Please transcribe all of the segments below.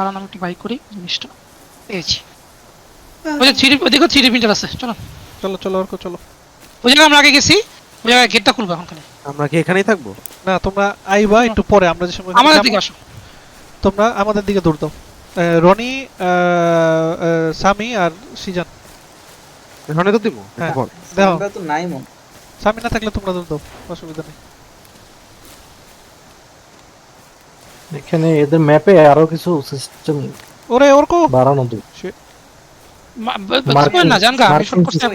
কারণ আমি একটু বাই করি জিনিসটা। পেয়েছি ওই যে থ্রি দেখো থ্রি প্রিন্টার আছে চলো। চলো চলো অর্ক চলো। ওই জায়গায় আমরা আগে গেছি ওই জায়গায় গেটটা খুলবো এখন খালি। আমরা কি এখানেই থাকব? না তোমরা আইবা একটু পরে আমরা যে সময় আমাদের দিকে আসো। তোমরা আমাদের দিকে দৌড় দাও। রনি সামি আর সিজান। এখানে তো দিব হ্যাঁ। দেখো আমরা তো নাই মন। সামি না থাকলে তোমরা দৌড় দাও অসুবিধা নেই। এখানে এদের ম্যাপে আরও কিছু সিস্টেম ওরে ওরকো বাড়ানো তো না জানগা আমি শর্ট করতে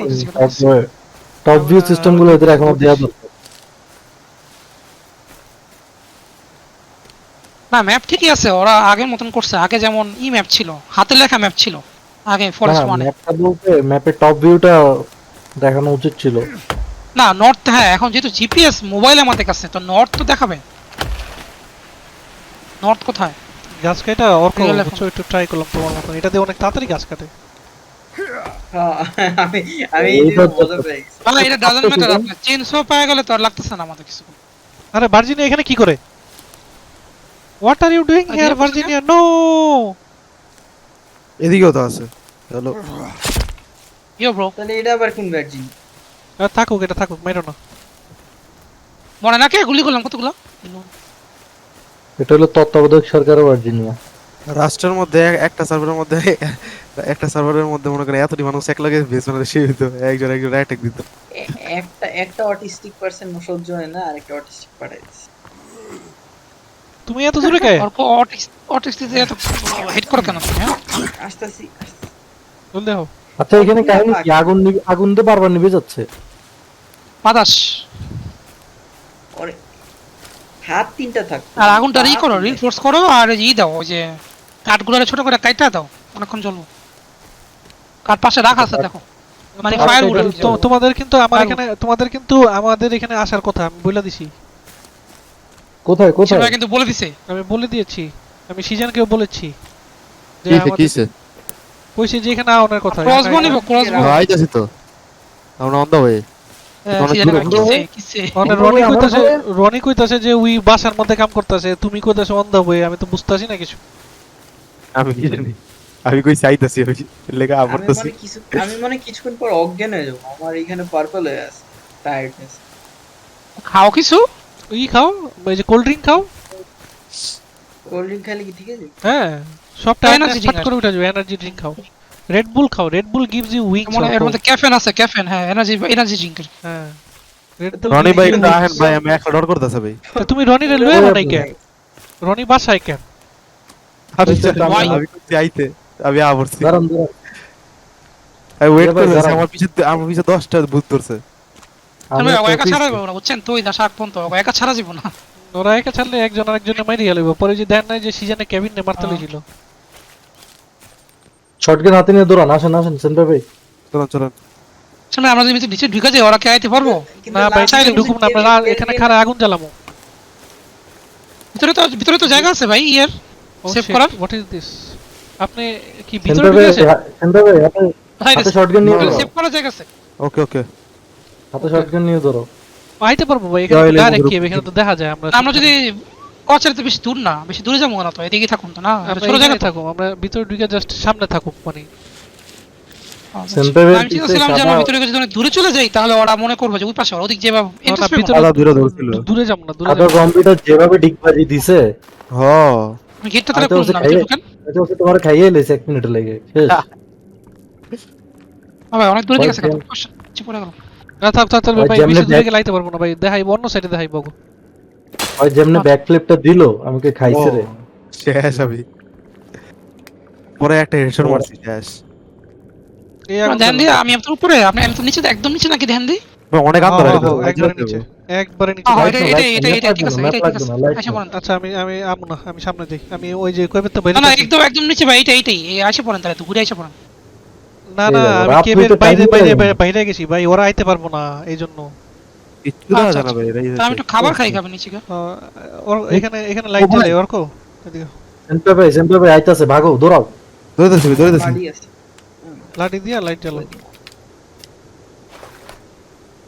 টপ ভিউ সিস্টেমগুলো এদের এখনও দেওয়া দরকার। না ম্যাপ ঠিকই আছে ওরা আগের মতন করছে। আগে যেমন ই ম্যাপ ছিল হাতে লেখা ম্যাপ ছিল আগে ফরেস্ট ওয়ানে ম্যাপটা বলতে ম্যাপের টপ ভিউটা দেখানো উচিত ছিল। না নর্থ হ্যাঁ এখন যেহেতু জিপিএস মোবাইল আমাদের কাছে তো নর্থ তো দেখাবে। নর্থ কোথায়? গাছ কাটা অর্ক বুঝছ একটু ট্রাই করলাম তোমার মতন। এটা দিয়ে অনেক তাড়াতাড়ি গাছ কাটে। হ্যাঁ, আমি আমি মানে এটা ডাজন্ট ম্যাটার সিজন? আপনার চেনসো পাওয়া গেলে তো আর লাগতেছে না আমাদের কিছু আরে ভার্জিনিয়া এখানে কি করে? What are you doing here Virginia no. এদিকেও তো আছে। চলো ইয়ো ব্রো তাহলে এটা আবার কোন ভার্জিন থাকুক এটা থাকুক মেরো না। মনে না কে? গুলি করলাম কতগুলো? এটা হলো তত্ত্বাবধায়ক সরকারের ভার্জিনিয়া রাষ্ট্রের মধ্যে একটা সার্ভারের মধ্যে একটা সার্ভারের মধ্যে মনে করেন এতটি মানুষ এক লাগে বেস মানে সে হইতো একজন একজন অ্যাটাক দিত। একটা একটা অটিস্টিক পারসন সহ্য হয় না আর একটা অটিস্টিক পাঠাই তুমি এত জোরে কে? অটিক্স অটিক্স দিতে এত হিট করে কেন তুমি হ্যাঁ? আসতেছি বল দেখো। আচ্ছা এখানে কাহিনী কি? আগুন আগুন দিয়ে বারবার নিভে যাচ্ছে। বাতাস। হাত তিনটা থাক। আর আগুনটা ই করো রিনফোর্স করো আর ই দাও ওই যে কাঠগুলো ছোট করে কাইটা দাও অনেকক্ষণ জ্বলবো। কাঠ পাশে রাখা আছে দেখো। মানে ফায়ার উড তো- তোমাদের কিন্তু আমার এখানে তোমাদের কিন্তু আমাদের এখানে আসার কথা আমি বলে দিছি। কোথায় কোথায়? সেটা কিন্তু বলে দিছে। আমি বলে দিয়েছি আমি সিজনকেও বলেছি। যে আমাদের- কইছি যে এখানে আওনার কথা। ক্রসবো নিব ক্রসবো আইতাছি তো। আমরা অন্ধ হয়ে। রনি কইতাছে ভাই। রনি কইতাছে যে উই বাসার মধ্যে কাম করতেছে তুমি কইতাছো অন দা আমি তো বুঝতাছি না কিছু। আমি কি জানি? আমি কই চাইতাছি ওই লেগা আমি আমরতাছি মনে আমি মনে কিছুক্ষণ পর অজ্ঞান হয়ে যাব আমার এখানে পার্পল হয়ে আছে টায়ার্ডনেস খাও কিছু? ই খাও এই যে কোল্ড ড্রিঙ্ক খাও। কোল্ড ড্রিঙ্ক খাইলে কি ঠিক আছে? হ্যাঁ সব এনার্জি drink করে উঠে যাবে এনার্জি ড্রিঙ্ক খাও। রেড বুল খাও Red Bull gives you wings মানে এর মধ্যে ক্যাফেন আছে ক্যাফেন হ্যাঁ এনার্জি এনার্জি ড্রিঙ্ক হ্যাঁ। রনি ভাই আহেন ভাই আমি একটা ডর করতেছে ভাই। তুমি রনি রে লয়ে নাই কেন রনি বাসায় কেন? আমি ওই যে জানি, দাম- আমি আইতে আমি আবরছি দাঁড়ান দাঁড়ান। আমি ওয়েট ভাই, আমার পিছে আমার পিছে 10টা ভূত ধরছে। আমি একা ছাড়া যাব না বুঝছেন? তুই না শাক পন্ত একা ছাড়া যাব না। ওরা একা ছাড়লে একজন আরেকজনে মাইরে গেল পরে যে দেন নাই যে সিজনে কেবিন নে মারতে লেছিল শটগান হাতে নিয়ে দৌড়ান আসেন আসেন সেন্টার ভাই। চলুন চলুন। শুনে আমরা যদি নিচে ঢুকে যাই ওরা কে আইতে পারব? না ভাই চাইলে ঢুকুম না আমরা এখানে খারা আগুন জ্বালামো ভিতরে তো ভিতরে তো জায়গা আছে ভাই ইয়ার। সেভ করার। হোয়াট ইজ দিস আপনি কি ভিতরে ঢুকে আছেন? সেন্টার ভাই হাতে হাতে শটগান নিয়ে সেভ করার জায়গা আছে। ওকে ওকে। হাতে শটগান নিয়ে ধরো আইতে পারব ভাই এখানে ডাইরেক্ট কি এখানে তো দেখা যায় আমরা আমরা যদি তো বেশি দূর না বেশি দূরে যাব না তো এদিকে থাকুন তো না ছোট জায়গা এখানেই তো থাকুক আমরা ভিতরে ঢুকে জাস্ট সামনে থাকুক মানে। সেন্টারের আমি চিন্তা পিছে ছিলাম যে আমরা সাদা- ভিতরে যদি অনেক দূরে চলে যাই তাহলে ওরা করবে যে ওই পাশে ওদিক যে না, ভিতরে- আদা দূরে ধরছিল দূরে যাব না দূরে সাদা কম্পিউটার যেভাবে ডিগবাজি দিছে। হ। গেটটা তাহলে খুলুন না খাইয়ে- এটা হচ্ছে তোমার খাইয়ে এলেছে এক মিনিট লেগে ভাই অনেক দূরে গেছে কেন? কিছু পড়ে গেল না থাক থাক থাক ভাই, ভাই বেশি দূরে গেলে আইতে পারব না ভাই দেখাই অন্য সাইডে দেখাই বাবু ওই যেমনে ব্যাক ফ্লিপটা দিল আমাকে খাইছে রে। শেষ আমি। পরে একটা হেডশট মারছি শেষ। ধ্যান দিয়ে আমি আপনার উপরে আপনি আমি তো নিচে একদম নিচে নাকি ধ্যান দিই ভাই, অনেক হ্যাঁ, একবারে নিচে। একবারে নিচে। এটা এটা এটা ঠিক আছে এটা ঠিক আছে। আচ্ছা বলেন আচ্ছা আমি আমি আমু না আমি সামনে যাই আমি ওই যে কইবে তো বাইরে না না একদম একদম নিচে ভাই এটা এইটাই এই আসে পড়েন তাহলে তো ঘুরে আসে পড়েন। না না আমি আপনি কেবের বাইরে বাইরে বাইরে- বাইরে গেছি। ভাই ওরা আইতে পারব না এই জন্য কিচ্ছু দেখা না ভাই এটাই তাহলে আমি একটু খাবার খাই খাবেন নিচে ওর এখানে এখানে লাইট জ্বালে ওর কো ভাই সেন্টার ভাই আইতাছে ভাগো দৌড়াও। ধরেতেছি ধরেতেছি। লাঠি দিয়া লাইট জ্বালো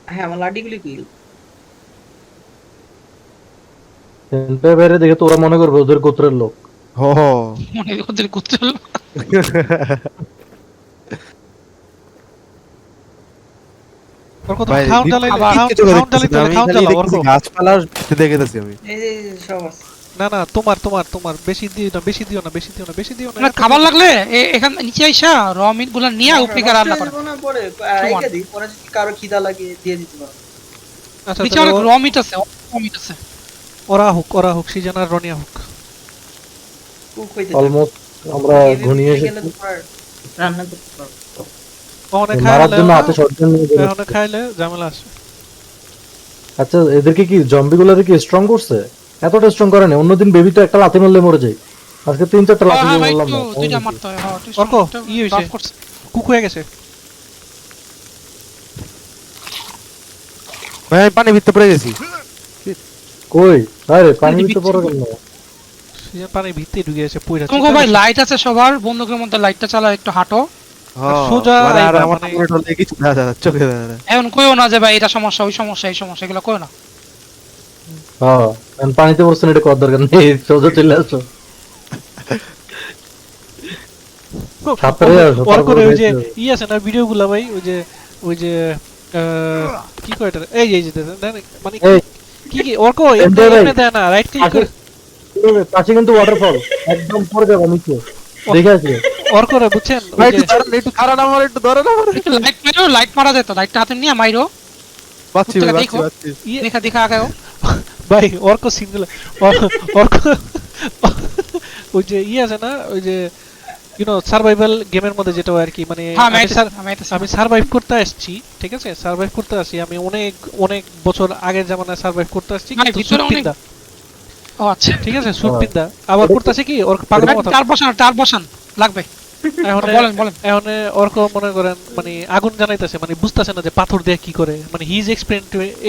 হ্যাঁ আমার লাডিগুলি কি? সেন্টার ভাইরে দেখে তো ওরা মনে করবে ওদের গোত্রের লোক। হো মনে ওদের অর্ক আছে। না না তোমার তোমার তোমার বেশি দিও না বেশি দিও না বেশি দিও না বেশি দিও না। খাবার লাগলে এখান নিচে আইসা র মিটগুলা নিয়ে উপরে গিয়ে রান্না করে। রসটা দিব না পরে আর সমান। পরে যদি কারও খিদা লাগে দিয়ে দিতে পারো। আচ্ছা নিচে অনেক র মিট আছে র মিট আছে। ওরা হোক ওরা হোক সিজন আর রনিয়া হোক। অলমোস্ট আমরা ঘনিয়ে এসেছি। রান্না করতে পারো। ওখানে মারার জন্য হাতে শটগান নিয়ে বেরোচ্ছে। ওখানে খাইলে ঝামেলা আছে। আচ্ছা এদেরকে কি জম্বিগুলোরে কি স্ট্রং করছে? এতটা স্ট্রং করে না অন্যদিন বেবি তো একটা লাথি মারলে মরে যায়। আজকে তিন চারটা লাথি হ্যাঁ দিয়ে ভাই একটু না। দুইটা মারতে হয়। হ্যাঁ অর্ক, ই হইছে। কুক হয়ে গেছে। ভাই আমি পানি ভিতরে পড়ে গেছি। কই? আরে পানি যে দিতে পারো পানি ভিতরে ঢুকে গেছে পুইরা ভাই লাইট আছে সবার? বন্দুকের মধ্যে লাইটটা চালা একটু হাঁটো। হ্যাঁ, সোজা আর আইবা, আমার টমেটো লেগে কিছু দেখা যায় না, চোখে দেখা যায় না। এখন কইও না যে ভাই এটা সমস্যা ওই সমস্যা এই সমস্যা এগুলো কইও না। পানিতে পড়ছেন এটা করার দরকার নেই সোজা চলে আসো। সাঁতরে আসো, অর্ক তারপরে ওই যে ই আছে না ভিডিও ভাই ওই যে ওই যে কি কয় এটা এই এই যে দেন- দেন, মানে কি কি অর্ক এমনি এমনি ভাই। এমনি দেয় না রাইট ক্লিক করে। পাশে কিন্তু ওয়াটারফল একদম পড়ে যাব নিচে। দেখে আছে অর্ক রে বুঝছেন? একটু ধরেন, একটু আমার একটু ধরেন আমার লাইট মারো লাইট মারা যেত লাইটটা হাতে নিয়ে মাইরো। দেখো। পাচ্ছি। ইয়ে- দেখা দেখা আগে ভাই অর্ক সিঙ্গেল অর্ক ওই যে ই আছে না ওই যে ইউনো সার্ভাইভাল গেমের মধ্যে যেটা হয় আর কি মানে হ্যাঁ আমি সার্ভাইভ করতে আসছি ঠিক আছে? সার্ভাইভ করতে আসছি আমি অনেক অনেক বছর আগের জামানায় সার্ভাইভ করতে আসছি কিন্তু ও আচ্ছা। ঠিক আছে? সুপিন্দা আবার করতে আছে কি? ওর পাগল মতো। টার বসান টার বসান। লাগবে। এখন বলেন বলেন। এখন অর্ক মনে করেন মানে আগুন জানাইতেছে মানে বুঝতেছে না যে পাথর দিয়ে কি করে। মানে হি ইজ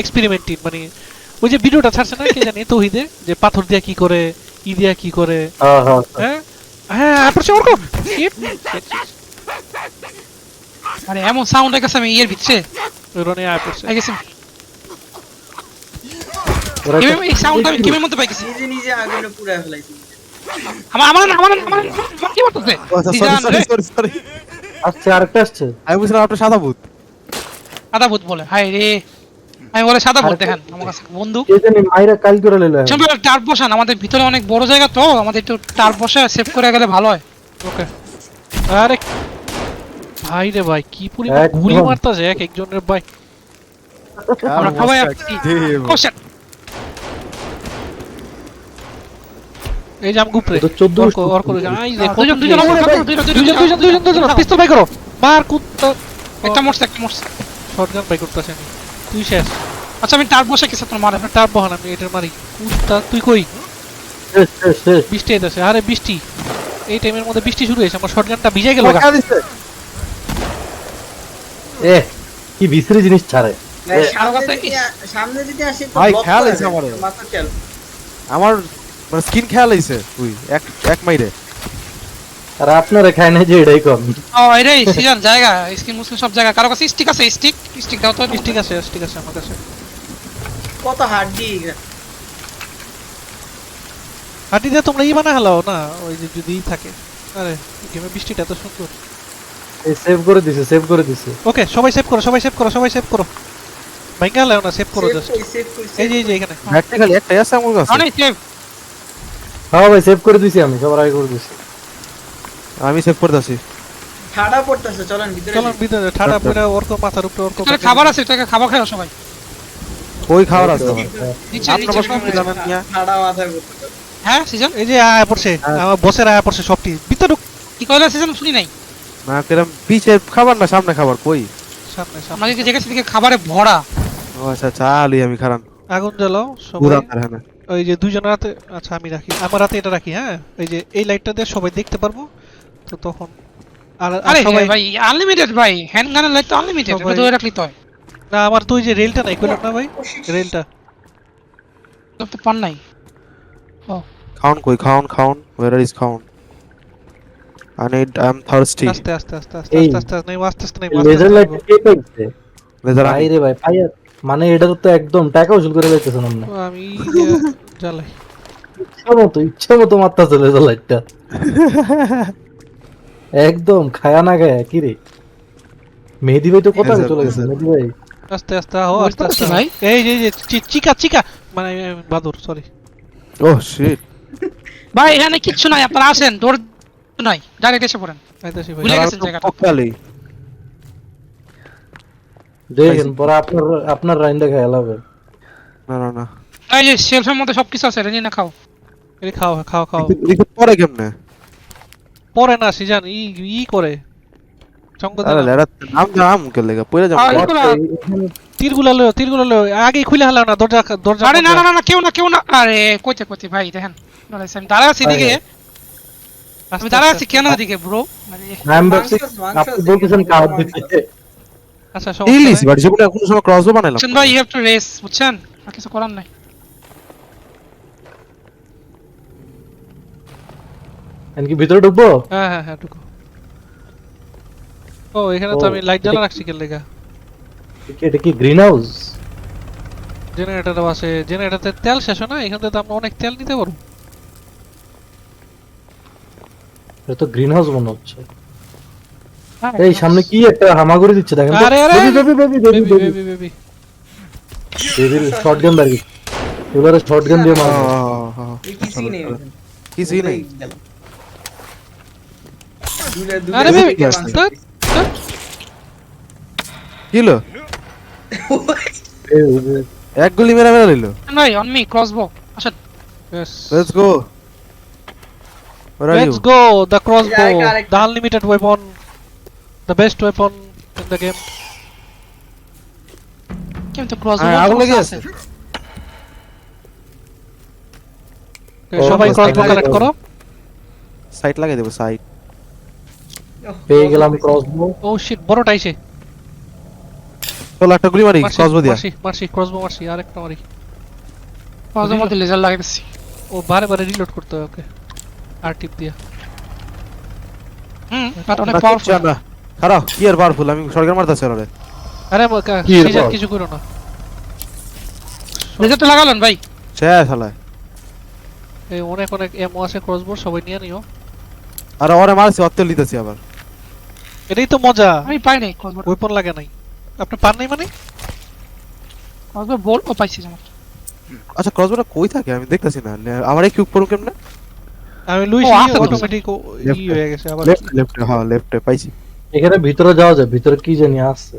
এক্সপেরিমেন্টিং মানে ওই যে ভিডিওটা ছাড়ছে না কে জানি তৌহিদে যে পাথর দিয়ে কি করে ই দিয়া কি করে। হ্যাঁ? হ্যাঁ হ্যাঁ পড়ছে Shit. মানে এমন সাউন্ড গেছে আমি ইয়ের ভিতরে। রনে আয় পড়ছে। আই গেছি। কীভাবে এই সাউন্ডটা আমি কীভাবে মধ্যে পাই গেছি নিজে নিজে আগুনে ফেলাইছি। আমার আমার আমার আমার আমার কি করতেছে ও আচ্ছা, sorry, সিজান sorry, রে। sorry, sorry। আসছে আরেকটা আসছে। আমি বুঝলাম আপনার সাদা ভূত। সাদা ভূত বলে হাই রে। আমি বলে সাদা ভূত দেখেন আমার কাছে বন্ধু কে জানি মাইরা কাল করে লইলো এখন। চলো বসান আমাদের ভিতরে অনেক বড় জায়গা তো আমাদের একটু টার বসে সেভ করে গেলে ভালো হয়। ওকে। আরে ভাই রে ভাই কি একদম। গুলি মারতাছে এক একজনের ভাই। আমরা সবাই আসছি দেব। Oh shit! এই যে আমি গুপরে তো 14 অর্ক অর্ক আই আহ, দেখো দুজন দুজন আমার কাছে, দুজন দুজন দুজন দুজন দুজন দুজন পিস্তল বাই করো। মার কুত্তা একটা মরছে একটা মরছে। শটগান বাই করতেছে আমি। তুই শেষ। আচ্ছা আমি টার বসে কিছু তোমার মারে আপনার টার বহান আমি এটার মারি। কুত্তা তুই কই? শেষ শেষ শেষ। বৃষ্টি আইতাছে। আরে বৃষ্টি। এই টাইমের মধ্যে বৃষ্টি শুরু হয়েছে আমার শটগানটা ভিজে গেল? এ কি বিশ্রী জিনিস ছাড়ে। সামনে যদি আসে তো ভাই, খেয়াল করে দেয়। আমারে। মাথা খেয়াল। আমার মানে স্কিন খেয়াল হইছে তুই এক এক মাইরে। আর আপনারা খায় না যে এটাই কম। ও এটাই সিজন জায়গা স্কিন মুসলিম সব জায়গা। কারও কাছে স্টিক আছে স্টিক স্টিক দাও তো ঠিক আছে ঠিক আছে আমার কাছে। কত হাড্ডি? হাঁটি দিয়ে তোমরা ই বানা হালাও না? ওই যে যদি থাকে। আরে গেমে বৃষ্টিটা এত সুন্দর। এই সেভ করে দিছে সেভ করে দিছে। ওকে সবাই সেভ করো সবাই সেভ করো সবাই সেভ করো। ভাইঙ্গা হালাও না সেভ করো জাস্ট এই যে এই যে এখানে। একটা খালি একটাই আছে আমার কাছে। অনেক সেভ হ্যাঁ ভাই সেভ করে দিছি আমি সবার আগে করে দিছি। আমি সেভ করতেছি ঠাডা পড়তেছে চলেন ভিতরে চলো যাই। ভিতরে ঠাডা পুরা অর্ক মাথার উপরে অর্ক এখানে খাবার আছে এটাকে খাবার খাও সবাই ওই খাবার আছে। আপনার কি জানেন মিয়া? ঠাডা হ্যাঁ সিজন? এই যে আয়া পড়ছে আমার বসের আয়া পড়ছে সবটি। ভিতরে কি কইলা সিজন? শুনি নাই। না কিরম পিছে খাবার না সামনে খাবার কই? সামনে সামনে। আমাদের জায়গা থেকে খাবারে ভরা? ও আচ্ছা চালি আমি খারান আগুন জ্বালাও সবাই। পুরা খারান ওই যে দুইজনের হাতে আচ্ছা আমি রাখি আমার হাতে এটা রাখি হ্যাঁ এই যে এই লাইটটা দিয়ে সবাই দেখতে পারব তো তখন আর আর ভাই আনলিমিটেড ভাই হ্যান্ড গানের লাইট তো আনলিমিটেড এটা ধরে রাখলি তো না আমার তো ওই যে রেলটা নাই কইলাম না ভাই রেলটা তো পান নাই ও খাউন কই খাউন খাউন where is খাউন I need I am thirsty আস্তে আস্তে আস্তে আস্তে আস্তে আস্তে নেই আস্তে আস্তে নেই লেজার লাইট কে পাইছে লেজার ভাই রে ভাই পাইয়া মানে এটা তো একদম টাকা উসুল করে লাইতেছেন আপনি আমি জ্বালাই। ইচ্ছা মতো ইচ্ছা মতো মারতাছে লেজার লাইটটা। একদম খায়া না খায়া কি রে? মেহেদি ভাই তো কোথায় চলে গেছে মেহেদি ভাই? আস্তে আস্তে আহো আস্তে আস্তে। ভাই। এই যে এই যে চিকা চিকা। মানে বাদুর সরি ও শিট ভাই এখানে কিচ্ছু নাই আপনারা আসেন ডোর নাই ডাইরেক্ট এসে পড়েন। ভাই। ভুলে গেছেন জায়গাটা। দেখেন পরে আপনার আপনার রাইন্ডা খায়া লাগবে না না না। এই যে শেলফের মধ্যে সবকিছু আছে রেনি না খাও। এই খাও খাও খাও। পরে কেমনে? পরে না সিজান ই ই করে। আরে লেরা নাম নাম কে লেগা পড়ে যাব তীরগুলা লও তীরগুলা লও আগে খুলে হালাও না দরজা দরজা আরে না না কেউ না কেউ না। আরে কইতে কইতে ভাই দেখেন। আমি দাঁড়া আছি আমি দাঁড়া আছি কেন এদিকে ব্রো আই ভাবছি আপনি বলতেছেন কাজ দিতে। আচ্ছা নাই। বাট কোনো সময় ক্রসবো বানাইলাম। বুঝছেন ভাই ইউ হ্যাভ টু রেস বুঝছেন? আর কিছু করার নাই। এনকি ভিতরে ঢুকবো? হ্যাঁ হ্যাঁ হ্যাঁ ঢুকো। ও এখানে তো আমি লাইট জ্বালা রাখছি কেন লেগা এটা কি গ্রিন হাউস জেনারেটরও আছে। জেনারেটরতে তেল শেষ হয় না? এখান থেকে আমরা অনেক তেল নিতে পারব। এটা তো গ্রিন হাউস মনে হচ্ছে। এই সামনে কি একটা হামাগুড়ি দিচ্ছে দেখেন আরে আরে baby baby baby baby baby baby shotgun shotgun দিয়ে মারো কিছুই নেই নেই। আরে বেবি এক গুলি মেরা মেরা নাই অন মি ক্রসবো আচ্ছা। Go Where are Let's! The best weapon in the game. কিন্তু ক্রসবো আরে, আগুন লেগে আছে। সবাই বুঝতে crossbow করো। সাইট লাগাই দেবো সাইট পেয়ে গেলাম ক্রসবো ও শিট বড়টা আইছে চলো একটা গুলি মারি ক্রসবো দিয়া। মারছি মারছি crossbow মারছি আরেকটা মারি। ক্রসবো মধ্যে লেজার লাগাইতেছি। ও বারে বারে রিলোড করতে হবে ওকে। আর টিপ দিয়া। হুম অনেক পাওয়ারফুল খারাপ কি আর পাওয়ারফুল আমি সরকার মারতাছি আরে ম- কা- কি এর সিজার পর? কিছু করো না। লেজারটা লাগালেন ভাই। শেষ হালায় এই অনেক অনেক এমও আছে ক্রসবোর সবাই নিয়ে নিও। আর ওরে মারছি অত্তেল দিতেছি আবার। এটাই তো মজা। আমি পাই নাই ক্রসবো ওয়েপন লাগে নাই। আপনি পান নাই মানে? ক্রসবো বল ও পাইছি জানো আচ্ছা ক্রসবোটা কই থাকে? আমি দেখতাছি না। আমার এই কিউব পড়ুন কেমনে? আমি লুইস তো। অটোমেটিক ই হয়ে গেছে আবার লেফট লেফট হ্যাঁ লেফটে পাইছি। এখানে ভিতরে যাওয়া যায় ভিতরে কি জানি আসছে?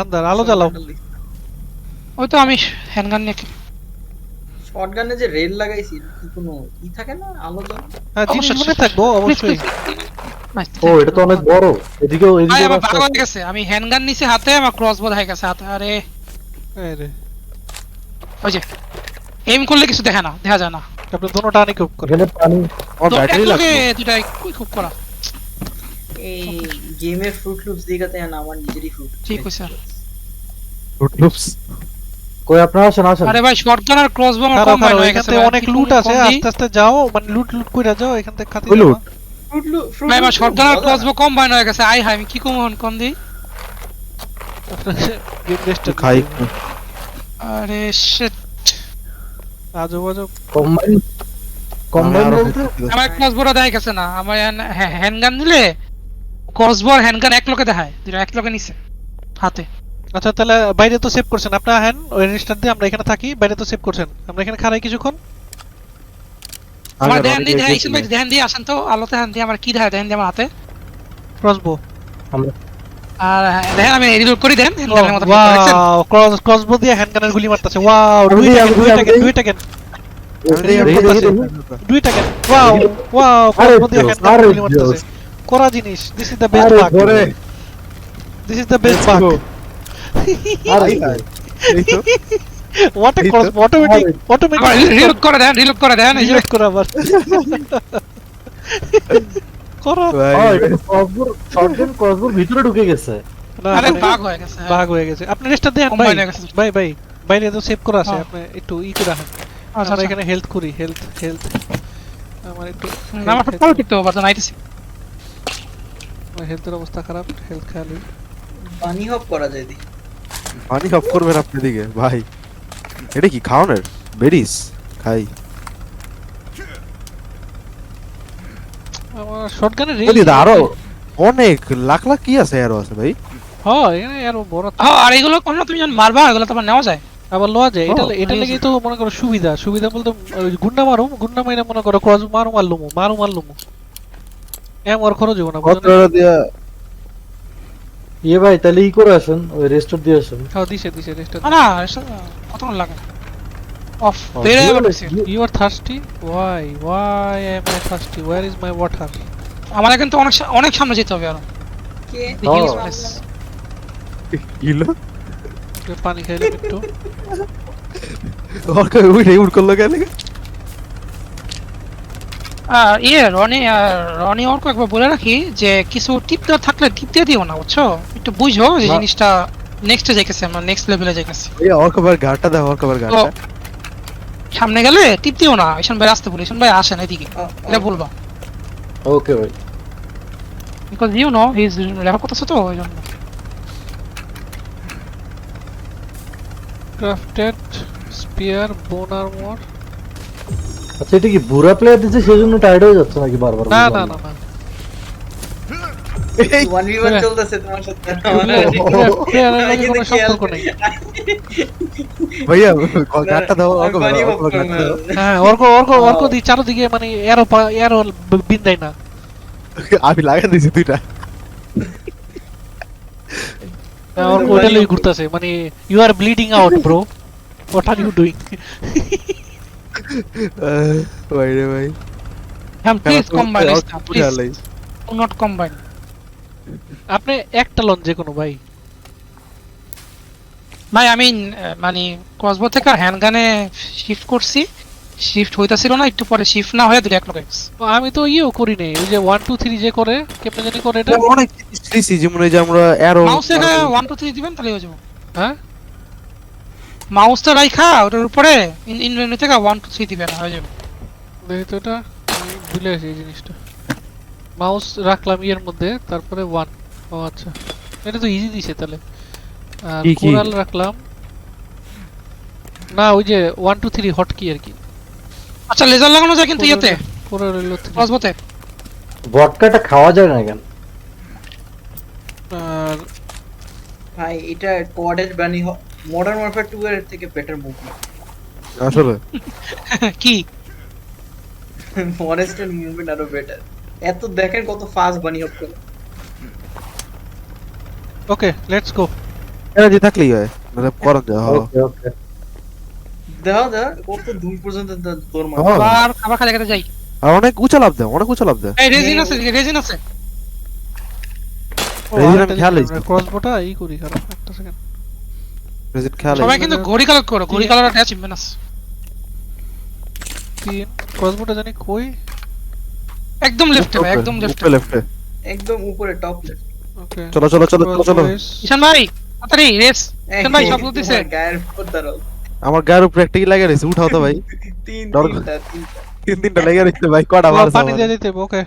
আন্দার আলো জ্বালাও। ওই তো আমি হ্যান্ডগান নিয়ে শটগানে যে রেল লাগাইছি কি কোনো ই থাকে না আলো জ্বলে? হ্যাঁ জিনিস মনে থাকব অবশ্যই। ও এটা তো অনেক বড়। এদিকেও এদিকে আমার ভাগ হয়ে গেছে। আমি হ্যান্ডগান নিছি হাতে আমার ক্রসবো হয়ে গেছে হাতে। আরে। এই রে। ওই যে এম করলে কিছু দেখা না দেখা যায় না। আপনি দোনোটা আনি খুব করে এখানে পানি তো ব্যাটারি লাগবে। দুটাই কুই খুব করা। এই গেমের ফ্রুট লুপস দেখাতে না আমার নিজেরই ফ্রুট ঠিক হইছে রুট লুপস কই আপনারা আসেন আসেন। আরে ভাই শটগান আর ক্রসবো আমার কম্বাইন কারও হয়ে গেছে অনেক লুট আছে আস্তে আস্তে যাও মানে লুট লুট কইরা যাও এখান থেকে খাতি যাও? ফ্রুট লুপ ফ্রুট ভাই আমার শটগান আর ক্রসবো কম্বাইন হয়ে গেছে। আই হাই আমি কি কমন কম কোন দি? গেম রেস্ট খাই। আরে শিট আজব আজব কম্বাইন কম্বাইন বলতে? আমার ক্রসবোটা দেখা গেছে না। আমার হ্যান্ডগান নিলে ক্রসবো হ্যান্ডগান এক লোকে দেখায়। দুটো এক লোকে নিছে হাতে। আচ্ছা তাহলে বাইরে তো সেভ করছেন। আপনার হ্যান ওই রেজিস্টার দিয়ে আমরা এখানে থাকি বাইরে তো সেভ করছেন। আমরা এখানে খারাই কিছুক্ষণ। আমার ধ্যান দিয়ে দেখাইছেন ভাই ধ্যান দিয়ে আসেন তো। আলোতে ধ্যান দিয়ে আমার কি দেখায় ধ্যান দিয়ে আমার হাতে। ক্রসবো আর হ্যাঁ, দেখেন আমি রিলোড করে দেন ওয়াও ক্রস ক্রসবো দিয়ে হ্যান্ডগানের গুলি মারতাছে। ওয়াও দুই টাকেন দুই টাকেন ওয়াও ওয়াও ক্রসবো দিয়ে হ্যান্ডগানের গুলি মারতাছে। করা জিনিস this is the best bug this is the best bug automatic what a করে দেন রিলোড করে দেন রিলোড করে আবার। করা ভাই, ক্রসবোর শটগান ক্রসবোর ভিতরে ঢুকে গেছে। আরে বাগ হয়ে গেছে। গেছে। আপনি রেস্টার দেন ভাই। Combine গেছে। ভাই ভাই বাইরে তো সেভ করা আছে। আপনি একটু ই করে রাখেন। আচ্ছা আমরা আচ্ছা। এখানে হেলথ করি হেলথ হেলথ আমার একটু আমার তো টিকতে হবে নাইতেছি হেলথের অবস্থা খারাপ হেলথ খেয়াল বানি হপ করা যায় দি। পানি অফ করবেন আপনি দিকে ভাই। এটা কি খাওয়ানোর? বেরিস খাই। শটগানের বলি আরও অনেক লাখ লাখ কি আছে আরও আছে ভাই? হ্যাঁ এখানে বড় হ্যাঁ আর এগুলো কোনো তুমি যখন মারবা এগুলো তো নেওয়া যায়। আবার লোয়া যায়। এটা এটা ঠিক তো মনে করো সুবিধা। সুবিধা বলতে গুন্ডা মারো গুন্ডা মাইরা মনে করো ক্রস মারো মারলুমু মারো মারলুমু এম ওর খরচ না কত? দিয়া? ইয়ে ভাই তাহলে ই করে আসেন ওই রেস্টোর দিয়ে আসেন। হ্যাঁ দিছে দিছে রেস্ট না কতক্ষণ লাগে? অফ ও, বেড়ে দিয়ে যাবে বলে- বেশি। You are thirsty why why am I thirsty where is my water আমার কিন্তু অনেক অনেক সামনে যেতে হবে আরও। কে? The O. ইলো পানি খাইলাম একটু। ওর কই উইরে উড করল কেন? আর ইয়ে রনি আর রনি অর্ক একবার বলে রাখি যে কিছু টিপ দেওয়া থাকলে টিপ দিয়ে দিও না বুঝছ? একটু বুঝো যে জিনিসটা নেক্সটে যাইতেছে আমরা নেক্সট লেভেলে যাইতেছি। এই ওর কবার গাড়টা দাও ওর কবার তো গাড়টা সামনে গেলে টিপ দিও না। ঈশান ভাই আসতে বলি ঈশান ভাই আসেন এদিকে। এটা বলবা। ওকে ভাই। Because you know his refer করতেছে তো ওই জন্য। ক্রাফটেড স্পিয়ার বোন আর্মর আচ্ছা এটা কি বুড়া প্লেয়ার দিচ্ছে? সেজন্য টায়ার্ড হয়ে যাচ্ছে নাকি বারবার? না না না। One V one. চলতেছে তোমার সাথে। প্লেয়ারের লগে কিন্তু কোনো সম্পর্ক নেই। নেই ভাইয়া গাড়টা দাও ওর কবার বাড়ি ওর কবার বক্তব্য গাড়টা দাও। হ্যাঁ অর্ক অর্ক অর্ক দি চারদিকে মানে এরো এরো বিন্দাই না। আমি লাগা দিছি দুইটা। হ্যাঁ, অর্ক ওইটা লই ঘুরতাছে মানে you are bleeding out bro what are you doing ভাই রে ভাই। হ্যাঁ please combine please do not combine আপনি একটা লন যে কোনো ভাই। ভাই আমি মানে কসবো থেকে হ্যান্ডগানে শিফট করছি। শিফট হইতাছিল না একটু পরে শিফট না হয়ে দুটো এক লোক তো আমি তো ইয়েও করি নাই ওই যে ওয়ান টু থ্রি যে করে কেমনে জানি করে এটা। অনেক দিছি যেমন এই যে আমরা অ্যারো মাউস থেকে ওয়ান টু থ্রি দিবেন তাহলে হয়ে যাবে। হ্যাঁ? মাউসটা রাইখা ওটার উপরে ইন মেনু থেকে ওয়ান টু থ্রি দিবেন হয়ে যাবে। দেখি তো এটা ভুলে গেছি এই জিনিসটা। মাউস রাখলাম ইয়ের মধ্যে তারপরে ওয়ান ও আচ্ছা। এটা তো ইজি দিছে তাহলে। আর? কোরাল রাখলাম। না ওই যে ওয়ান টু থ্রি হট কি আর কি। আচ্ছা লেজার লাগানো যায় কিন্তু ইয়েতে। কোরাল হলো। ক্রসবোতে ভটকাটা খাওয়া যায় না কেন? আর ভাই এটা কোয়াডেড বানি মডার্ন ওয়ারফেয়ার 2 এর থেকে বেটার মুভি আসলে। কি? ফরেস্ট এর মুভমেন্ট আরও বেটার এত দেখেন কত ফাস্ট বানি হপ করে ওকে লেটস গো এনার্জি থাকলেই হয় মানে করন যা হ্যাঁ। ওকে ওকে দাও দা কত দূর পর্যন্ত তোর মাথা। হ্যাঁ। আবার খাবার খালি খেতে যাই। আর অনেক উঁচা লাভ দেয় অনেক উঁচা লাভ দেয়। এই রেজিন আছে রেজিন আছে। রেজিন আমি খেয়াল হয়েছি। ক্রসবোটা ই করি খারাপ একটা সেকেন্ড প্রেজেন্ট খেয়াল সবাই কিন্তু ঘড়ি কালার করো ঘড়ি কালার অ্যাচিভমেন্ট আছে। তিন ক্রসবোটা জানি কই? একদম লেফটে ভাই একদম লেফটে লেফটে একদম উপরে টপ লেফট ওকে চলো চলো চলো চলো ঈশান ভাই তাড়াতাড়ি রেস ঈশান ভাই সব দিছে। গায়ের উপর দাঁড়াও আমার গায়ের উপরে একটা কি লাগে রয়েছে? উঠাও তো ভাই। তিন তিনটা তিনটা। তিন তিনটা লেগে রয়েছে ভাই কটা মারছে পানি দিয়ে দিতে ওকে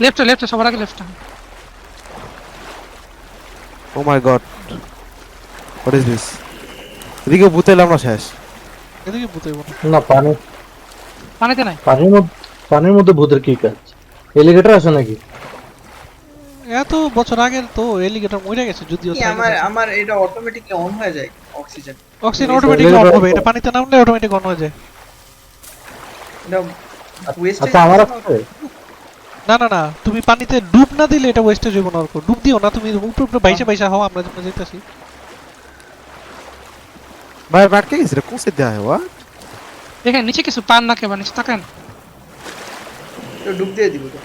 লেফটে লেফটে সবার আগে লেফটে ও my god what is this এদিকে বুতেলে আমরা শেষ। এদিকে বুঝাইব না। না পানি। পানিতে নাই? পানির মধ্যে পানির মধ্যে ভূতের কি কাজ? এলিগেটর আছে নাকি? এত বছর আগের তো এলিগেটর মরে গেছে যদিও আমার আমার এটা অটোমেটিকলি অন হয়ে যায় অক্সিজেন অক্সিজেন অটোমেটিক অন হবে এটা পানিতে নামলে অটোমেটিক অন হয়ে যায়। আচ্ছা আমার আছে। না না না তুমি পানিতে ডুব না দিলে এটা ওয়েস্টেজ হইব না ডুব দিও না তুমি উপরে উপরে বাইসা বাইসা হও আমরা যখন যেতেছি। ভাই ব্যাটকে গেছে রে কোন দেয়া হয় ওয়া দেখেন নিচে কিছু পান না কেবা নিচে তাকান। তো ডুব দিয়ে দিব তো।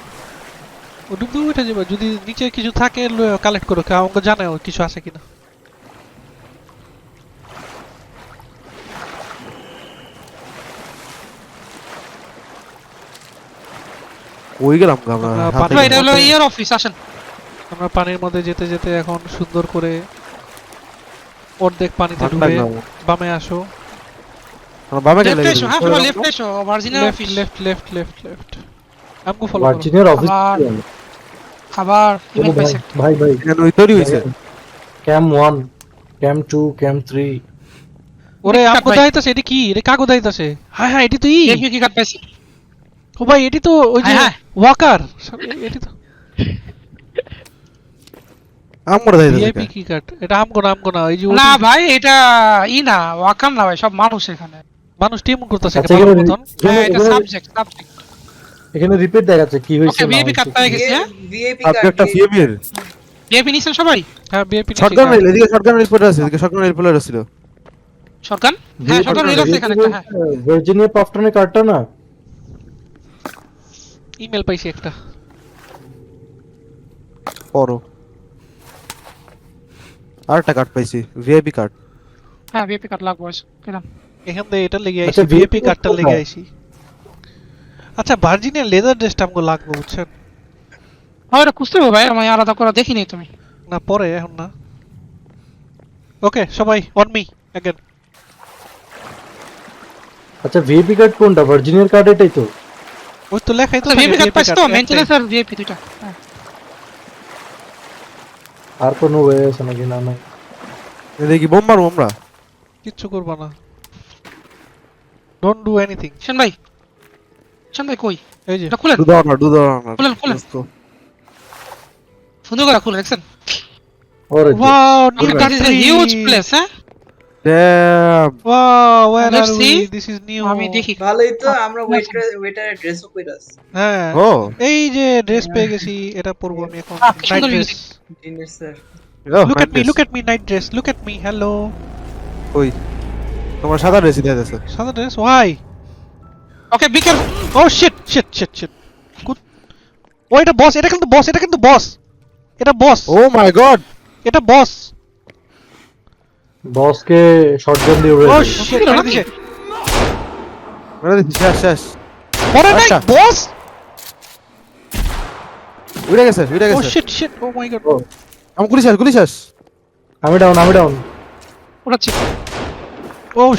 ও ডুব দিয়ে উঠে যাবে যদি নিচে কিছু থাকে কালেক্ট করো কেউ আমাকে জানাও কিছু আছে কিনা। কই গেলাম আমরা? এটা হলো ইয়ার অফিস আসেন। আমরা পানির মধ্যে যেতে যেতে এখন সুন্দর করে অর্ধেক পানিতে ডুবে বামে আসো। বামে গেলে লেফটে এসো হ্যাঁ সবাই লেফটে এসো ভার্জিনিয়ার office left left left left আমগো ফলো করো। অফিস আবার খাবার পাইছে ভাই হইছে ক্যাম ক্যাম ক্যাম ওরে এটি কি? এটা কাগো দাইতাছে হ্যাঁ হ্যাঁ এটি তো ই। কি কাট পাইছি? ও ভাই এটি তো ওই যে হ্যাঁ, হ্যাঁ। ওয়াকার এটি তো। আমরা যাই ভিআইপি কি কার্ড এটা আমগো না আমগো না এই যে না ভাই এটা ই না ওয়াকার না ভাই সব মানুষ এখানে। মানুষ টিম করতেছে আচ্ছা, মতন হ্যাঁ এটা সাবজেক্ট সাবজেক্ট এখানে রিপিট দেখাচ্ছে কি হয়েছে ওকে ভিআইপি কাট। পেয়ে গেছি হ্যাঁ ভিআইপি সাবজেক্টটা কার্ড ফিএমির ভিআইপি নিছেন সবাই হ্যাঁ বিএপি শটগান রেল এদিকে শটগান রেল পড়ে আছে এদিকে শটগান রেল পড়ে ছিল সরকার হ্যাঁ সরকার রেল আছে এখানে একটা, হ্যাঁ ভার্জিনিয়া পাফটনের কার্ডটা না ইমেল পাইছি একটা পড়ো আর একটা কার্ড পাইছি ভিআইপি কার্ড হ্যাঁ ভিআইপি কাট লাগবে পেলাম এখান থেকে এটা লেগে আচ্ছা, আইছি ভিএপি VIP কার্ডটা লেগে কোথায়? আইছি আচ্ছা ভার্জিনিয়ার লেদার ড্রেসটা আমগো লাগবে বুঝছেন হ্যাঁ এটা খুঁজতে হবে ভাই আমি আলাদা করে দেখিনি তুমি না পরে এখন না ওকে সবাই অন মি अगेन আচ্ছা ভিআইপি কার্ড কোনটা ভার্জিনিয়ার কার্ড এটাই তো ওই তো লেখাই তো ভিআইপি কাট VIP পাইছো তো card, মেইনটেনেন্স একটাই। আর ভিআইপি দুইটা হ্যাঁ আর কোনো ওয়ে আছে নাকি না নাই এদিকে কি বোম মারবো আমরা কিচ্ছু করবা না ডোন্ট ডু এনিথিং শোন ভাই শোন ভাই কই এই যে খুলেন দাও না দাও না খুলেন, খুলেন। সুন্দর করে খুলে দেখছেন ওরে wow new this is a huge place হ্যাঁ Damn. Wow where are we this is new আমি দেখি ভালোই তো আমরা ওয়েটার ওয়েটারের ড্রেসও কইরা আছি হ্যাঁ। Oh. এই যে ড্রেস পেয়ে গেছি এটা পরবো আমি এখন। Night dress dinner sir look at me look at me night dress look at me hello ওই তোমার সাদা ড্রেসই দেখা যাচ্ছে সাদা dress why okay be careful oh shit shit shit shit good ও এটা বস এটা কিন্তু বস এটা কিন্তু বস এটা বস ও মাই গড এটা বস বসকে শটগান দিয়ে উড়ে ও। শিট মেরে দিছে মানে শেষ শেষ মরে নাই। বস উড়ে গেছে উড়ে গেছে। Oh shit shit oh my god আমি গুলি শেষ গুলি শেষ। আমি ডাউন আমি ডাউন উড়াচ্ছি Oh, oh, oh,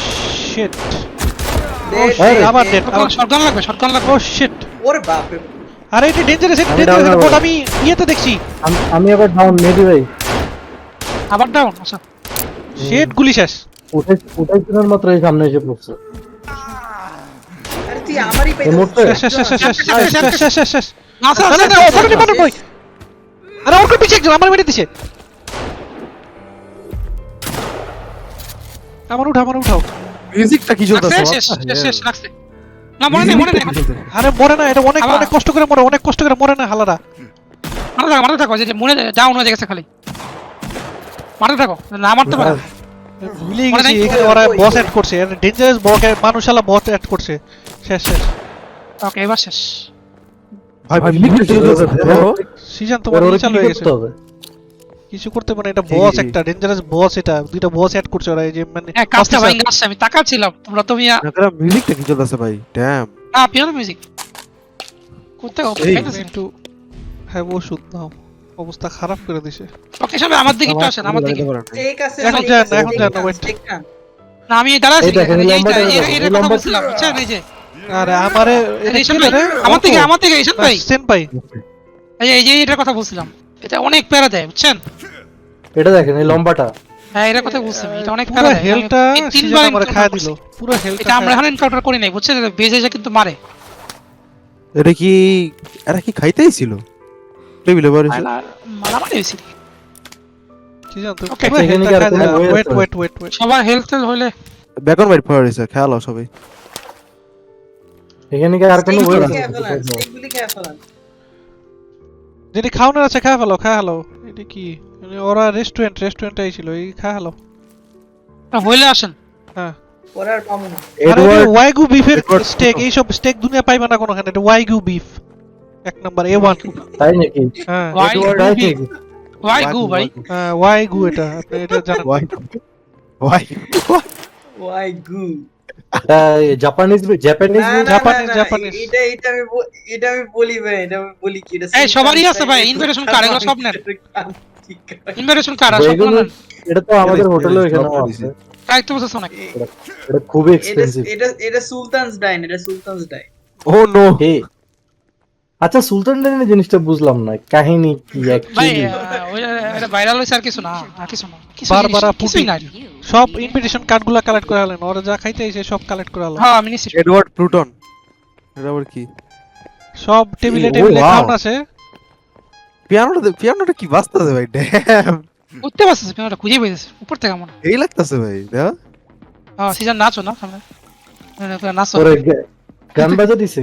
oh shit আরে এটা ডেঞ্জারাস এটা ডেঞ্জারাস বট আমি ইয়েতে দেখছি। আমি আবার ডাউন মেডি ভাই। আবার ডাউন আচ্ছা। শিট গুলি শেষ। ওটাই ওটাই জনের মাত্র এই সামনে এসে পড়ছে। আরে তুই আমারই পাই আরে ওর পিছে একজন আমার মেরে দিছে। আমার উঠাও আমার উঠাও। মিউজিকটা কি চলতেছে শেষ শেষ শেষ শেষ রাখছে। না মনে নেই মনে নেই আরে মরে না এটা অনেক অনেক কষ্ট করে মরে অনেক কষ্ট করে মরে না হালারা। মারতে থাকো মারতে থাকো যে মনে ডাউন হয়ে গেছে খালি। মারতে থাকো না মারতে পারে। ভুলে গেছি এখানে ওরা বস অ্যাড করছে। ডেঞ্জারাস বস মানুষ আলা বস অ্যাড করছে। শেষ শেষ। ওকে এবার শেষ। ভাই ভাই চলতেছে সিজন তোমার চালু হয়ে গেছে। কিছু করতে মানে এটা বস একটা ডেঞ্জারাস বস এটা দুইটা বস অ্যাড করছে ওরা এই যে মানে হ্যাঁ কাজটা ভাই। কাজটা আমি তাকাচ্ছিলাম তোমরা তুমি না মিউজিকটা কি চলতেছে ভাই? ড্যাম না পিয়ানো মিউজিক করতে হবে এই। একটু হ্যাঁ ওষুধ নাও অবস্থা খারাপ করে দিছে। ওকে সামনে আমার দিকে একটু আসেন আমার দিকে। ঠিক আছে এখন যান, এখন যান. ঠিক আছে। না আমি দাঁড়া আছি এই এই এটা এই লম্বা- বলছিলাম বুঝছেন এই যে। আরে আমারে এই আমার থেকে আমার থেকে ঈশান ভাই। সেন ভাই এই যে এই যে এটার কথা বলছিলাম। এটা অনেক প্যারা দেয় বুঝছেন? এটা দেখেন এই লম্বাটা। হ্যাঁ এটার কথা বলছিলাম এটা অনেক প্যারা দেয়। হেলটা তিনবার আমারে খায় দিল। পুরো হেলটা এটা আমরা এখন এনকাউন্টার করি নাই বুঝছেন? এটা বেজে এসে কিন্তু মারে। এটা কি এরা কি খাইতেই ছিল? টেবিলে বসে। মারামারি হয়েছিল। সবার হেলথ হইলে বেকন বাইট পড়ে রয়েছে খেয়াল সবাই। এখানে কি আর কোনো ওয়ে আছে? যদি খাওয়ানোর আছে খা ফেলো খা ফেলো। এটা কি? মানে ওরা রেস্টুরেন্ট রেস্টুরেন্টে আইছিল এই খায় ফেলো। হইলে আসেন। হ্যাঁ। পরে আর পাবো না। ওয়াইগু বিফের স্টেক এই সব স্টেক দুনিয়া পাইবে না কোনোখানে এটা ওয়াইগু বিফ এক নাম্বার এ ওয়ান তাই নাকি? হ্যাঁ। Why Edward do I we- think why goo ভাই হ্যাঁ ওয়াইগু এটা আপনি এটা জানেন। Why why Why goo? Japanese Japanese না, না, না, জাপানিজ, জাপানিজ। এটা এটা আমি এটা আমি বলি ভাই এটা আমি বলি কি এটা এই, সবারই আছে ভাই, সুলতান invitation এগুলো সব নেন। ইনভাইটেশন কার্ড সব এগুলো এটা তো আমাদের হোটেলেও এখানে আছে। দিছে। কারেক্ট বলছিস অনেক এটা খুবই এক্সপেন্সিভ এটা এটা সুলতানস ডাইন এটা সুলতানস ডাইন। ও নো হে। আচ্ছা সুলতান ডাইনের জিনিসটা বুঝলাম না কাহিনী কি অ্যাকচুয়ালি এটা ভাইরাল হইছে আর কিছু না আর কিছু না কিছু বারবারা কিছুই সব ইনভিটেশন কার্ডগুলো কালেক্ট করে আনলেন ওরা যা খাইতে এসে সব কালেক্ট করে আনলেন হ্যাঁ আমি নিছি। এডওয়ার্ড প্লুটন এটা আবার কি? সব টেবিলে টেবিলে. খাওন আছে। পিয়ানোটা পিয়ানোটা কি বাজতেছে ভাই? ড্যাম উঠতে পারছিস পিয়ানোটা খুঁজে পেয়েছিস উপর থেকে মনে এই লাগতেছে ভাই দেখো হ্যাঁ সিজন নাচো না সামনে। নাচো ওরে গান বাজে দিছে।